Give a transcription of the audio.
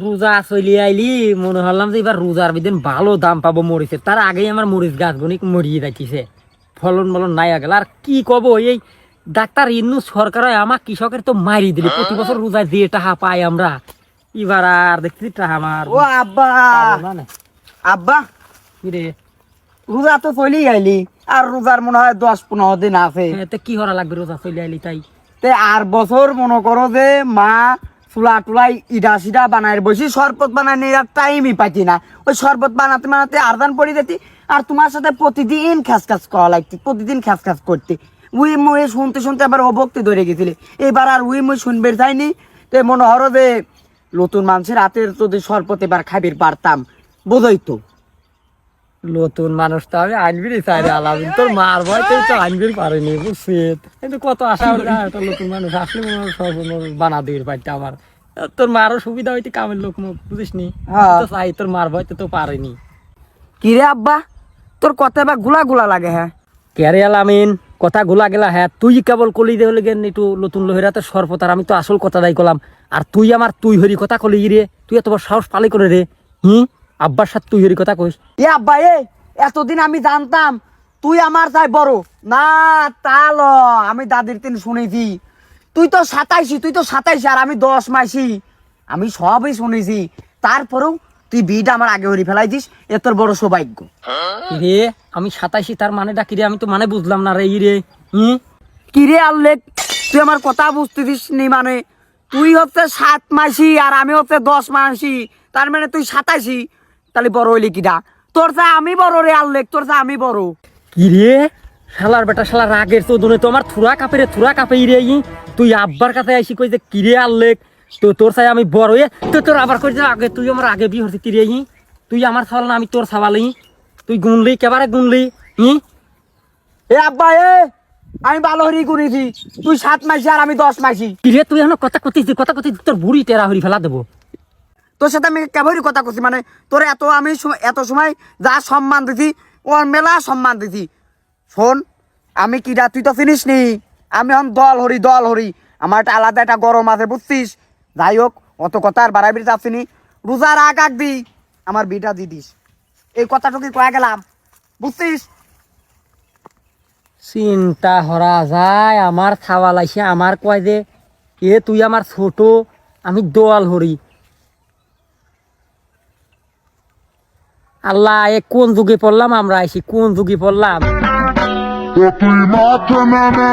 রোজা চলি আইলি মনে হলাম যে এবার রোজার বিদিন ভালো দাম পাবো মরিচের। তার আগেই আমার মরিচ গাছ বনি মরিয়ে যাইতেছে ফলন বলন নাই গেল। আর কি কব এই ডাক্তার ইন্নু সরকার আমার কৃষকের তো মারি দিলি। প্রতি বছর রোজা দিয়ে টাকা পাই আমরা এবার আর দেখছি টাকা আমার। ও আব্বা। আব্বা! কি রে? রোজা তো চলি আইলি আর রোজার মনে হয় দশ পনেরো দিন আছে। হ্যাঁ, কি করা লাগবে রোজা চলি আইলি তাই? তে আর বছর মনে করো যে মা চুলা টুলাই ইডা সিডা বানাই বসি শরবত বানাই নিয়ে টাইমই পাইছি না। ওই শরবত বানাতে বানাতে আরদান পড়ে যেতি আর তোমার সাথে প্রতিদিন খ্যাস খ্যাস করা লাগতি প্রতিদিন খ্যাস খ্যাস করতে উই মুই শুনতে শুনতে আবার অভক্তি ধরে গেছিলে। এবার আর উই মুই শুনবে যাইনি, তো মনে হরো যে নতুন মানুষের হাতের যদি শরবত এবার খাবির পারতাম বোঝই তো নতুন মানুষ তো আমি আনবিরই চাই আলামিন তোর মার ভয় তুই তো আনবির পারেনি বুঝছি কিন্তু কত আশা একটা নতুন মানুষ আসলে সব বানা দিবির পারতে আমার। তোর মারও সুবিধা হইতে কামের লোক বুঝিস নি হ্যাঁ। চাই তোর মার ভয় তো পারেনি। কি রে আব্বা? তোর কথা বা গুলা গুলা লাগে হ্যাঁ? কেরে আলামিন কথা গুলা গেলা হ্যাঁ? তুই কেবল কলি দে হলে গেন একটু নতুন লোহেরাতে সরপত আর আমি তো আসল কথা দাই করলাম আর তুই আমার তুই হরি কথা কলি রে। তুই এত সাহস পালি করে রে। হুম? আব্বার সাথে তুই হরি কথা কইস। এ আব্বা এ এতদিন আমি জানতাম তুই আমার চাই বড়। না তা ল আমি দাদির তিন শুনেছি। তুই তো সাতাইশি তুই তো সাতাইশি আর আমি দশ মাসি। আমি সবই শুনেছি। তারপরেও তুই বিটা আমার আগে হরি ফেলাই দিস এ তোর বড় সৌভাগ্য। রে আমি সাতাইশি তার মানেটা কি রে আমি তো মানে বুঝলাম না রে ই রে হুম কিরে আল্লেখ তুই আমার কথা বুঝতেছিস নি মানে? তুই হচ্ছে সাত মাসি আর আমি হচ্ছে দশ মাসি। তার মানে তুই সাতাইশি। তাহলে বড় হইলি কিটা তোর চা আমি বড় রে আল্লেখ তোর চা আমি বড়। কি রে? শালার বেটা শালার রাগের চোদনে তো আমার থুরা কাপে রে থুরা কাপে রে। তুই আব্বার কাছে আইসি কই যে কিরে আনলেক তো তোর চাই আমি বড় হয়ে তো তোর আবার কই যে আগে তুই আমার আগে বিয়ে হচ্ছে কিরে ই? তুই আমার ছাড়া না আমি তোর ছাওয়ালি তুই গুনলি কেবারে গুনলি ই? এ আব্বা এ আমি ভালো হরি করেছি তুই সাত মাসি আর আমি দশ মাসি কিরে তুই এখন কথা কতিস কথা কতিস তোর বুড়ি টেরা হরি ফেলা দেবো। তোর সাথে আমি কেবলই কথা করছি মানে তোর এত আমি এত সময় যা সম্মান দিছি, ওর মেলা সম্মান দিছি। শোন, আমি কিডা তুই তো চিনিস নি, আমি এখন দল হরি দল হরি। আমার একটা আলাদা একটা গরম আছে, বুঝছিস? যাই হোক, অত কথা আর বাড়াই বেড়ে যাচ্ছি নি। রোজার আগ আগ দি আমার বিটা দি দিস। এই কথাটুকু কয়ে গেলাম, বুঝছিস? চিন্তা হরা যায়, আমার ছাওয়াল আইসে আমার কয় যে, এ তুই আমার ছোট, আমি দোয়াল হরি। আল্লাহ এ কোন যুগে পড়লাম আমরা? আইসি কোন যুগে পড়লাম? তুই মাথা নামে